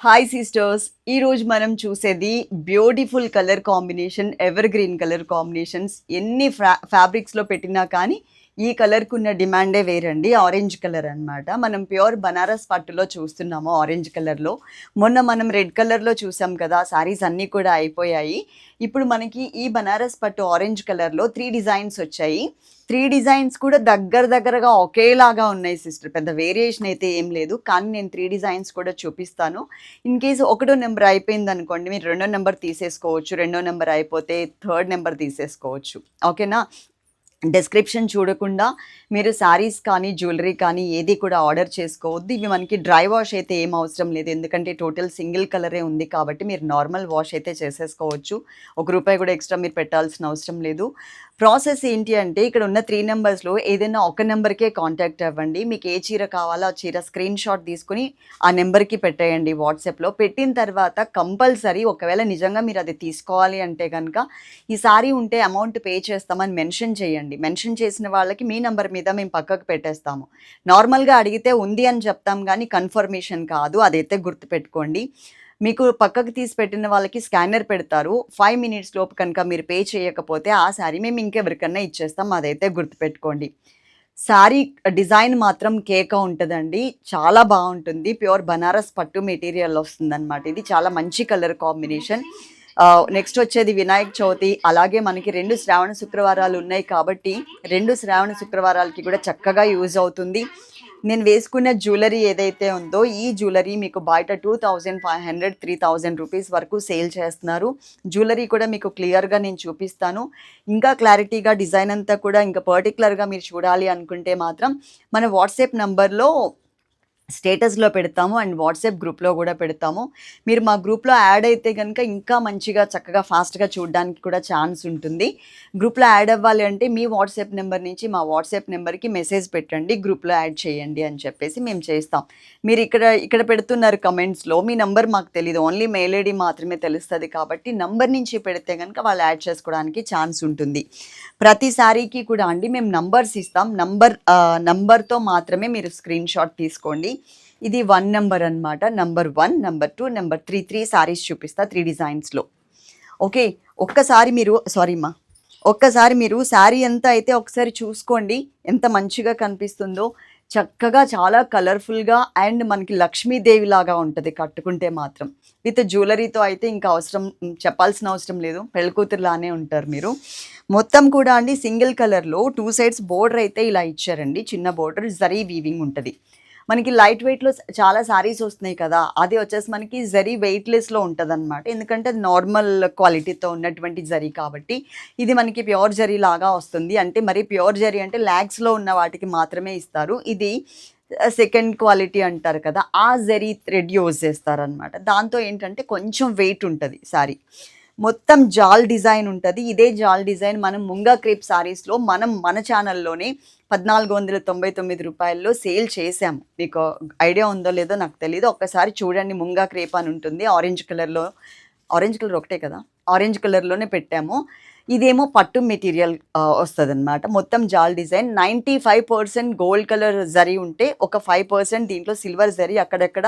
Hi sisters ఈరోజు మనం చూసేది beautiful colour combination ever green colour combinations ఎన్ని ఫ్రా ఫ్యాబ్రిక్స్లో పెట్టినా కానీ ఈ కలర్కున్న డిమాండే వేరండి ఆరెంజ్ కలర్ అన్నమాట. మనం ప్యూర్ బనారస్ పట్టులో చూస్తున్నాము ఆరెంజ్ కలర్లో మొన్న మనం రెడ్ కలర్లో చూసాం కదా సారీస్ అన్నీ కూడా అయిపోయాయి. ఇప్పుడు మనకి ఈ బనారస్ పట్టు ఆరెంజ్ కలర్లో త్రీ డిజైన్స్ వచ్చాయి. త్రీ డిజైన్స్ కూడా దగ్గర దగ్గరగా ఒకేలాగా ఉన్నాయి సిస్టర్. పెద్ద వేరియేషన్ అయితే ఏం లేదు. కానీ నేను త్రీ డిజైన్స్ కూడా చూపిస్తాను. ఇన్ కేసు ఒకటో నెంబర్ అయిపోయింది అనుకోండి మీరు రెండో నెంబర్ తీసేసుకోవచ్చు. రెండో నెంబర్ అయిపోతే థర్డ్ నెంబర్ తీసేసుకోవచ్చు. ఓకేనా? డిస్క్రిప్షన్ చూడకుండా మీరు శారీస్ కానీ జ్యువెలరీ కానీ ఏది కూడా ఆర్డర్ చేసుకోవద్దు. ఇవి మనకి డ్రై వాష్ అయితే ఏం అవసరం లేదు. ఎందుకంటే టోటల్ సింగిల్ కలరే ఉంది కాబట్టి మీరు నార్మల్ వాష్ అయితే చేసేసుకోవచ్చు. ఒక రూపాయి కూడా ఎక్స్ట్రా మీరు పెట్టాల్సిన అవసరం లేదు. ప్రాసెస్ ఏంటి అంటే ఇక్కడ ఉన్న త్రీ నెంబర్స్లో ఏదైనా ఒక నెంబర్కే కాంటాక్ట్ అవ్వండి. మీకు ఏ చీర కావాలో ఆ చీర స్క్రీన్ షాట్ తీసుకుని ఆ నెంబర్కి పెట్టేయండి వాట్సాప్లో పెట్టిన తర్వాత కంపల్సరీ ఒకవేళ నిజంగా మీరు అది తీసుకోవాలి అంటే కనుక ఈ సారీ ఉంటే అమౌంట్ పే చేస్తామని మెన్షన్ చేయండి. మెన్షన్ చేసిన వాళ్ళకి మీ నెంబర్ మీద మేము పక్కకు పెట్టేస్తాము. నార్మల్గా అడిగితే ఉంది అని చెప్తాం కానీ కన్ఫర్మేషన్ కాదు. అదైతే గుర్తుపెట్టుకోండి. మీకు పక్కకు తీసి పెట్టిన వాళ్ళకి స్కానర్ పెడతారు. ఫైవ్ మినిట్స్ లోపు కనుక మీరు పే చేయకపోతే ఆ శారీ మేము ఇంకెవరికన్నా ఇచ్చేస్తాం. అదైతే గుర్తుపెట్టుకోండి. శారీ డిజైన్ మాత్రం కేక ఉంటుందండి. చాలా బాగుంటుంది. ప్యూర్ బనారస్ పట్టు మెటీరియల్ వస్తుందన్నమాట. ఇది చాలా మంచి కలర్ కాంబినేషన్. నెక్స్ట్ వచ్చేది వినాయక చవితి. అలాగే మనకి రెండు శ్రావణ శుక్రవారాలు ఉన్నాయి కాబట్టి రెండు శ్రావణ శుక్రవారాలకి కూడా చక్కగా యూజ్ అవుతుంది. నేను వేసుకున్న జ్యువెలరీ ఏదైతే ఉందో ఈ జ్యువెలరీ మీకు బయట two thousand five hundred three thousand rupees వరకు సేల్ చేస్తున్నారు. జ్యువెలరీ కూడా మీకు క్లియర్గా నేను చూపిస్తాను. ఇంకా క్లారిటీగా డిజైన్ అంతా కూడా ఇంకా పర్టికులర్గా మీరు చూడాలి అనుకుంటే మాత్రం మన వాట్సాప్ నంబర్లో స్టేటస్లో పెడతాము అండ్ వాట్సాప్ గ్రూప్లో కూడా పెడతాము. మీరు మా గ్రూప్లో యాడ్ అయితే కనుక ఇంకా మంచిగా చక్కగా ఫాస్ట్గా చూడడానికి కూడా ఛాన్స్ ఉంటుంది. గ్రూప్లో యాడ్ అవ్వాలి అంటే మీ వాట్సాప్ నెంబర్ నుంచి మా వాట్సాప్ నెంబర్కి మెసేజ్ పెట్టండి గ్రూప్లో యాడ్ చేయండి అని చెప్పేసి మేము చేస్తాం. మీరు ఇక్కడ ఇక్కడ పెడుతున్నారు కమెంట్స్లో మీ నంబర్ మాకు తెలియదు ఓన్లీ మెయిల్ ఐడి మాత్రమే తెలుస్తుంది కాబట్టి నంబర్ నుంచి పెడితే కనుక వాళ్ళు యాడ్ చేసుకోవడానికి ఛాన్స్ ఉంటుంది. ప్రతిసారికి కూడా అండి మేము నంబర్స్ ఇస్తాం. నంబర్ నంబర్తో మాత్రమే మీరు స్క్రీన్ షాట్ తీసుకోండి. ఇది వన్ నెంబర్ అన్నమాట. Number one number two number three three saris చూపిస్తా త్రీ డిజైన్స్లో ఓకే ఒక్కసారి మీరు సారీ మా ఒక్కసారి మీరు శారీ ఎంత అయితే ఒకసారి చూసుకోండి. ఎంత మంచిగా కనిపిస్తుందో. చక్కగా చాలా కలర్ఫుల్గా అండ్ మనకి లక్ష్మీదేవి లాగా ఉంటుంది కట్టుకుంటే మాత్రం. విత్ జ్యువెలరీతో అయితే ఇంకా అవసరం చెప్పాల్సిన అవసరం లేదు. పెళ్ళికూతురులానే ఉంటారు మీరు. మొత్తం కూడా అండి సింగిల్ కలర్లో టూ సైడ్స్ బోర్డర్ అయితే ఇలా ఇచ్చారండి. చిన్న బోర్డర్ జరీ వీవింగ్ ఉంటుంది. మనకి లైట్ వెయిట్లో చాలా సారీస్ వస్తున్నాయి కదా అది వచ్చేసి మనకి జరీ వెయిట్లెస్లో ఉంటుంది అనమాట ఎందుకంటే అది నార్మల్ క్వాలిటీతో ఉన్నటువంటి జరీ కాబట్టి ఇది మనకి ప్యూర్ జరీ లాగా వస్తుంది. అంటే మరి ప్యూర్ జరీ అంటే ల్యాగ్స్లో ఉన్న వాటికి మాత్రమే ఇస్తారు. ఇది సెకండ్ క్వాలిటీ అంటారు కదా ఆ జరీ థ్రెడ్ యూజ్ చేస్తారనమాట దాంతో ఏంటంటే కొంచెం వెయిట్ ఉంటుంది సారీ. మొత్తం జాల్ డిజైన్ ఉంటుంది. ఇదే జాల్ డిజైన్ మనం ముంగా క్రేప్ సారీస్లో మనం మన ఛానల్లోనే పద్నాలుగు వందల తొంభై తొమ్మిది రూపాయల్లో సేల్ చేసాము మీకు ఐడియా ఉందో లేదో నాకు తెలియదు ఒక్కసారి చూడండి ముంగా క్రేప్ అని ఉంటుంది. ఆరెంజ్ కలర్లో ఆరెంజ్ కలర్ ఒకటే కదా? ఆరెంజ్ కలర్లోనే పెట్టాము. ఇదేమో పట్టు మెటీరియల్ వస్తుంది అనమాట మొత్తం జాల్ design. Ninety five percent gold colour zari ఉంటే ఒక ఫైవ్ పర్సెంట్ దీంట్లో సిల్వర్ జరీ అక్కడక్కడ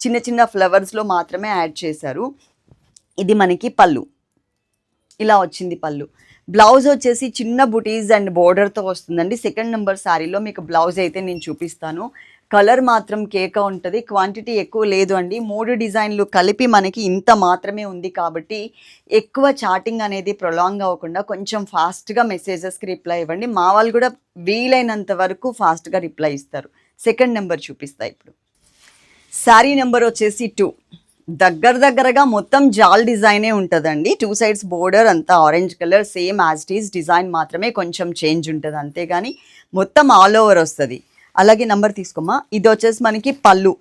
చిన్న చిన్న ఫ్లవర్స్లో మాత్రమే యాడ్ చేశారు. ఇది మనకి పళ్ళు. ఇలా వచ్చింది పళ్ళు. బ్లౌజ్ వచ్చేసి చిన్న బుటీస్ అండ్ బోర్డర్తో వస్తుందండి. సెకండ్ నెంబర్ శారీలో మీకు బ్లౌజ్ అయితే నేను చూపిస్తాను. కలర్ మాత్రం కేక ఉంటుంది. క్వాంటిటీ ఎక్కువ లేదు అండి. మూడు డిజైన్లు కలిపి మనకి ఇంత మాత్రమే ఉంది కాబట్టి ఎక్కువ చాటింగ్ అనేది ప్రొలాంగ్ అవ్వకుండా కొంచెం ఫాస్ట్గా మెసేజెస్కి రిప్లై ఇవ్వండి. మా వాళ్ళు కూడా వీలైనంత వరకు ఫాస్ట్గా రిప్లై ఇస్తారు. సెకండ్ నెంబర్ చూపిస్తా ఇప్పుడు. శారీ నెంబర్ వచ్చేసి టూ. దగ్గర దగ్గరగా మొత్తం జాల్ డిజైనే ఉంటుందండి. టూ సైడ్స్ బోర్డర్ అంతా orange colour same as is design మాత్రమే కొంచెం చేంజ్ ఉంటుంది అంతేగాని మొత్తం ఆల్ ఓవర్ వస్తుంది. అలాగే నంబర్ తీసుకోమా ఇది వచ్చేసి మనకి పళ్ళు.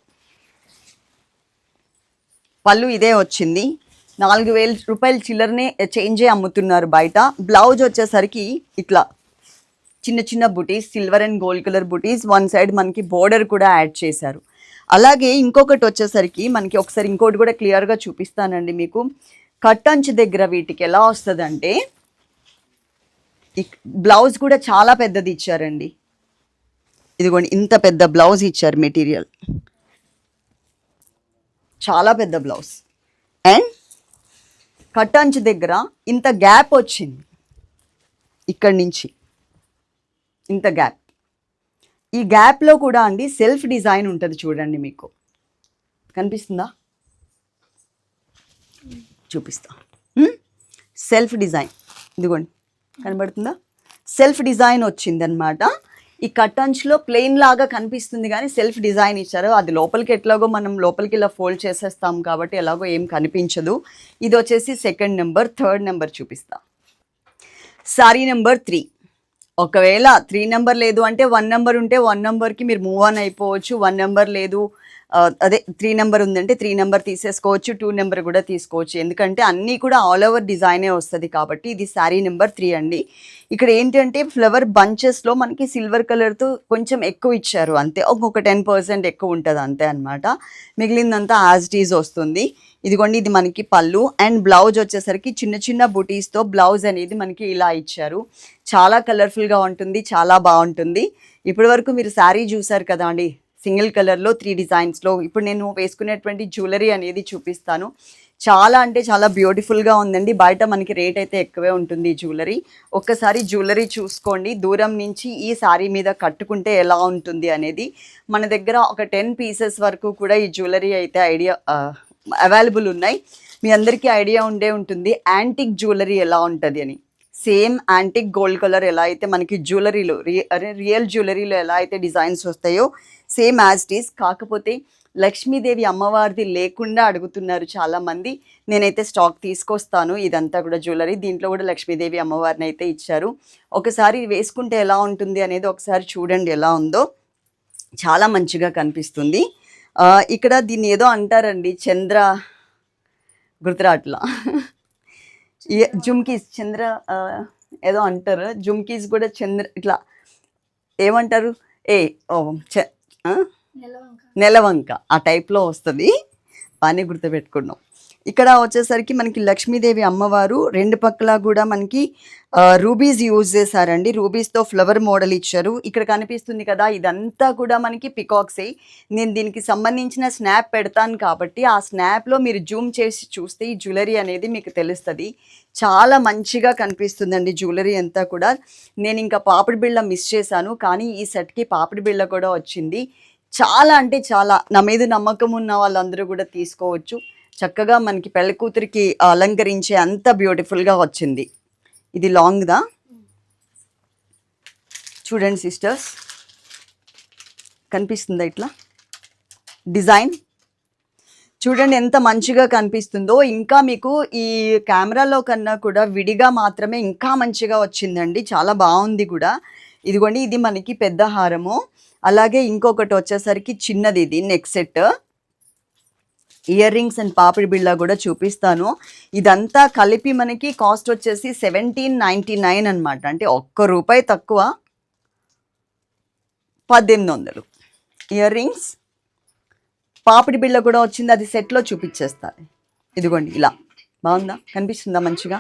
పళ్ళు ఇదే వచ్చింది. నాలుగు వేల రూపాయల చిల్లరనే చేంజే అమ్ముతున్నారు బయట. బ్లౌజ్ వచ్చేసరికి ఇట్లా చిన్న చిన్న బుటీస్ సిల్వర్ అండ్ గోల్డ్ కలర్ బుటీస్. వన్ సైడ్ మనకి బోర్డర్ కూడా యాడ్ చేశారు. అలాగే ఇంకొకటి వచ్చేసరికి మనకి ఒకసారి ఇంకోటి కూడా క్లియర్గా చూపిస్తానండి మీకు. కట్టంచు దగ్గర వీటికి ఎలా వస్తుందంటే బ్లౌజ్ కూడా చాలా పెద్దది ఇచ్చారండి. ఇదిగోండి ఇంత పెద్ద బ్లౌజ్ ఇచ్చారు మెటీరియల్. చాలా పెద్ద బ్లౌజ్ అండ్ కట్టంచు దగ్గర ఇంత గ్యాప్ వచ్చింది. ఇక్కడి నుంచి. ఇంత గ్యాప్ ఈ గ్యాప్లో కూడా అండి సెల్ఫ్ డిజైన్ ఉంటుంది చూడండి మీకు. కనిపిస్తుందా? చూపిస్తా. సెల్ఫ్ డిజైన్ ఇదిగోండి. కనబడుతుందా? సెల్ఫ్ డిజైన్ వచ్చిందనమాట ఈ కట్టంచ్లో ప్లెయిన్ లాగా కనిపిస్తుంది కానీ సెల్ఫ్ డిజైన్ ఇచ్చారు. అది లోపలికి ఎట్లాగో మనం లోపలికి ఇలా ఫోల్డ్ చేసేస్తాం కాబట్టి ఎలాగో ఏం కనిపించదు. ఇది వచ్చేసి సెకండ్ నెంబర్ థర్డ్ నెంబర్ చూపిస్తా. సారీ నెంబర్ త్రీ ఒకవేళ త్రీ నెంబర్ లేదు అంటే వన్ నెంబర్ ఉంటే వన్ నెంబర్కి మీరు మూవ్ ఆన్ అయిపోవచ్చు. వన్ నెంబర్ లేదు అదే త్రీ నెంబర్ ఉందంటే త్రీ నెంబర్ తీసేసుకోవచ్చు టూ నెంబర్ కూడా తీసుకోవచ్చు. ఎందుకంటే అన్నీ కూడా ఆల్ ఓవర్ డిజైనే వస్తుంది కాబట్టి ఇది శారీ నెంబర్ త్రీ అండి. ఇక్కడ ఏంటంటే ఫ్లవర్ బంచెస్లో మనకి సిల్వర్ కలర్తో కొంచెం ఎక్కువ ఇచ్చారు అంతే. ఒక టెన్ పర్సెంట్ ఎక్కువ ఉంటుంది అంతే అనమాట మిగిలిందంతా యాజ్ టీజ్ వస్తుంది. ఇదిగోండి ఇది మనకి పళ్ళు. అండ్ బ్లౌజ్ వచ్చేసరికి చిన్న చిన్న బుటీస్తో బ్లౌజ్ అనేది మనకి ఇలా ఇచ్చారు. చాలా కలర్ఫుల్గా ఉంటుంది చాలా బాగుంటుంది. ఇప్పటి వరకు మీరు శారీ చూసారు కదా అండి సింగిల్ కలర్లో త్రీ డిజైన్స్లో ఇప్పుడు నేను వేసుకునేటువంటి జ్యువెలరీ అనేది చూపిస్తాను. చాలా అంటే చాలా బ్యూటిఫుల్గా ఉందండి. బయట మనకి రేట్ అయితే ఎక్కువే ఉంటుంది జ్యువెలరీ. ఒక్కసారి జ్యువెలరీ చూసుకోండి. దూరం నుంచి ఈ శారీ మీద కట్టుకుంటే ఎలా ఉంటుంది అనేది. మన దగ్గర ఒక టెన్ పీసెస్ వరకు కూడా ఈ జ్యువెలరీ అయితే ఐడియా అవైలబుల్ ఉన్నాయి. మీ అందరికీ ఐడియా ఉండే ఉంటుంది. యాంటిక్ జ్యువెలరీ ఎలా ఉంటుంది అని. సేమ్ యాంటిక్ గోల్డ్ కలర్ ఎలా అయితే మనకి జ్యువెలరీలో అరే రియల్ జ్యువెలరీలో ఎలా అయితే డిజైన్స్ వస్తాయో సేమ్ యాజ్ ఇట్ ఈస్ కాకపోతే లక్ష్మీదేవి అమ్మవారిది లేకుండా అడుగుతున్నారు చాలామంది. నేనైతే స్టాక్ తీసుకొస్తాను. ఇదంతా కూడా జ్యువెలరీ దీంట్లో కూడా లక్ష్మీదేవి అమ్మవారిని అయితే ఇచ్చారు. ఒకసారి వేసుకుంటే ఎలా ఉంటుంది అనేది ఒకసారి చూడండి ఎలా ఉందో. చాలా మంచిగా కనిపిస్తుంది. ఇక్కడ దీన్ని ఏదో అంటారండి చంద్ర గుర్తురాట్లా జుమ్కీస్ చంద్ర ఏదో అంటారు. జుమ్కీస్ కూడా చంద్ర ఇట్లా ఏమంటారు? ఏ ఓ? నెలవంక. ఆ టైప్లో వస్తుంది. బాగానే గుర్తుపెట్టుకున్నాం. ఇక్కడ వచ్చేసరికి మనకి లక్ష్మీదేవి అమ్మవారు రెండు పక్కల కూడా మనకి రూబీస్ యూజ్ చేశారండి. రూబీస్తో ఫ్లవర్ మోడల్ ఇచ్చారు. ఇక్కడ కనిపిస్తుంది కదా ఇదంతా కూడా మనకి పికాక్సే. నేను దీనికి సంబంధించిన స్నాప్ పెడతాను కాబట్టి ఆ స్నాప్లో మీరు జూమ్ చేసి చూస్తే ఈ జ్యువెలరీ అనేది మీకు తెలుస్తుంది. చాలా మంచిగా కనిపిస్తుందండి జ్యువెలరీ అంతా కూడా. నేను ఇంకా పాపిడి బిళ్ళ మిస్ చేశాను కానీ ఈ సెట్కి పాపిడి బిళ్ళ కూడా వచ్చింది. చాలా అంటే చాలా నా మీద నమ్మకం ఉన్న వాళ్ళందరూ కూడా తీసుకోవచ్చు. చక్కగా మనకి పెళ్ళ కూతురికి అలంకరించే అంత బ్యూటిఫుల్గా వచ్చింది. ఇది లాంగ్దా? చూడండి సిస్టర్స్. కనిపిస్తుందా ఇట్లా? డిజైన్? చూడండి ఎంత మంచిగా కనిపిస్తుందో. ఇంకా మీకు ఈ కెమెరాలో కన్నా కూడా విడిగా మాత్రమే ఇంకా మంచిగా వచ్చిందండి. చాలా బాగుంది కూడా. ఇదిగోండి ఇది మనకి పెద్ద హారము. అలాగే ఇంకొకటి వచ్చేసరికి చిన్నది ఇది neck set. Earrings and పాపిడి బిళ్ళ కూడా చూపిస్తాను. ఇదంతా కలిపి మనకి కాస్ట్ వచ్చేసి సెవెంటీన్ నైంటీ నైన్ అనమాట అంటే ఒక్క రూపాయి తక్కువ. పద్దెనిమిది వందలు. ఇయర్ రింగ్స్ పాపిడి బిళ్ళ కూడా వచ్చింది. అది సెట్లో చూపించేస్తాను ఇదిగోండి ఇలా. బాగుందా? కనిపిస్తుందా మంచిగా?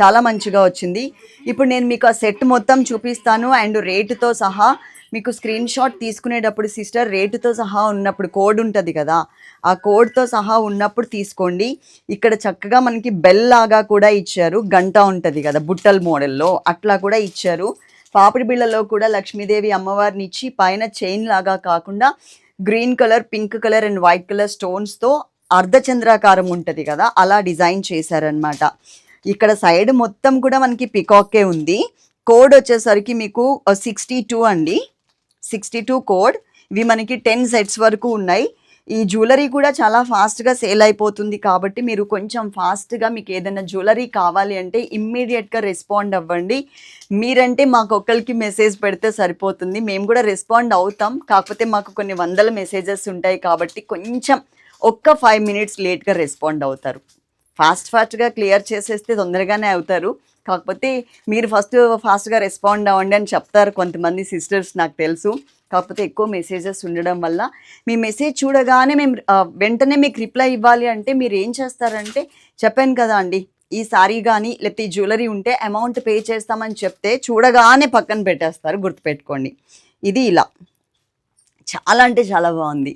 చాలా మంచిగా వచ్చింది. ఇప్పుడు నేను మీకు ఆ సెట్ మొత్తం చూపిస్తాను. అండ్ రేటుతో సహా మీకు స్క్రీన్ షాట్ తీసుకునేటప్పుడు సిస్టర్ రేటుతో సహా ఉన్నప్పుడు కోడ్ ఉంటుంది కదా ఆ కోడ్తో సహా ఉన్నప్పుడు తీసుకోండి. ఇక్కడ చక్కగా మనకి బెల్ లాగా కూడా ఇచ్చారు గంట ఉంటుంది కదా బుట్టల్ మోడల్లో అట్లా కూడా ఇచ్చారు. పాపిడి బిళ్ళలో కూడా లక్ష్మీదేవి అమ్మవారిని ఇచ్చి పైన చైన్ లాగా కాకుండా green colour pink colour and white colour స్టోన్స్తో అర్ధచంద్రాకారం ఉంటుంది కదా అలా డిజైన్ చేశారనమాట ఇక్కడ సైడ్ మొత్తం కూడా మనకి పికాకే ఉంది. కోడ్ వచ్చేసరికి మీకు సిక్స్టీ టూ అండి. సిక్స్టీ టూ కోడ్ ఇవి మనకి టెన్ సెట్స్ వరకు ఉన్నాయి. ఈ జ్యువెలరీ కూడా చాలా ఫాస్ట్గా సేల్ అయిపోతుంది కాబట్టి మీరు కొంచెం ఫాస్ట్గా మీకు ఏదైనా జ్యువెలరీ కావాలి అంటే ఇమ్మీడియట్గా రెస్పాండ్ అవ్వండి. మీరంటే మాకు ఒక్కరికి మెసేజ్ పెడితే సరిపోతుంది. మేము కూడా రెస్పాండ్ అవుతాం. కాకపోతే మాకు కొన్ని వందల మెసేజెస్ ఉంటాయి కాబట్టి కొంచెం ఒక్క ఫైవ్ మినిట్స్ లేట్గా రెస్పాండ్ అవుతారు. ఫాస్ట్ ఫాస్ట్గా క్లియర్ చేసేస్తే తొందరగానే అవుతారు. కాకపోతే మీరు ఫస్ట్ ఫాస్ట్గా రెస్పాండ్ అవ్వండి అని చెప్తారు కొంతమంది సిస్టర్స్ నాకు తెలుసు. కాకపోతే ఎక్కువ మెసేజెస్ ఉండడం వల్ల మీ మెసేజ్ చూడగానే మేము వెంటనే మీకు రిప్లై ఇవ్వాలి అంటే మీరు ఏం చేస్తారంటే చెప్పాను కదా అండి ఈ సారీ కానీ లేకపోతే ఈ జ్యువెలరీ ఉంటే అమౌంట్ పే చేస్తామని చెప్తే చూడగానే పక్కన పెట్టేస్తారు గుర్తుపెట్టుకోండి. ఇది ఇలా. చాలా అంటే చాలా బాగుంది.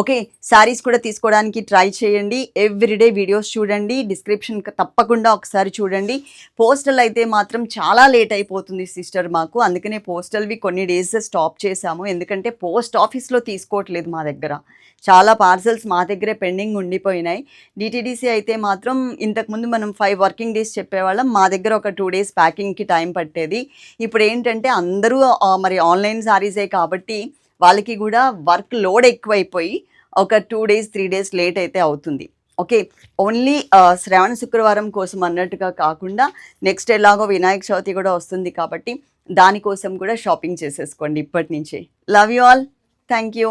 ఓకే శారీస్ కూడా తీసుకోవడానికి ట్రై చేయండి. ఎవ్రీడే వీడియోస్ చూడండి. డిస్క్రిప్షన్ తప్పకుండా ఒకసారి చూడండి. పోస్టల్ అయితే మాత్రం చాలా లేట్ అయిపోతుంది సిస్టర్ మాకు. అందుకనే పోస్టల్వి కొన్ని డేస్ స్టాప్ చేశాము. ఎందుకంటే పోస్ట్ ఆఫీస్లో తీసుకోవట్లేదు మా దగ్గర. చాలా పార్సల్స్ మా దగ్గరే పెండింగ్ ఉండిపోయినాయి. డిటీడీసీ అయితే మాత్రం ఇంతకుముందు మనం ఫైవ్ వర్కింగ్ డేస్ చెప్పేవాళ్ళం. మా దగ్గర ఒక టూ డేస్ ప్యాకింగ్కి టైం పట్టేది. ఇప్పుడు ఏంటంటే అందరూ మరి ఆన్లైన్ శారీసే కాబట్టి వాళ్ళకి కూడా వర్క్ లోడ్ ఎక్కువైపోయి ఒక two days three days late అయితే అవుతుంది. ఓకే? ఓన్లీ శ్రావణ శుక్రవారం కోసం అన్నట్టుగా కాకుండా నెక్స్ట్ ఎలాగో వినాయక చవితి కూడా వస్తుంది కాబట్టి దానికోసం కూడా షాపింగ్ చేసేసుకోండి ఇప్పటి నుంచే. Love you all thank you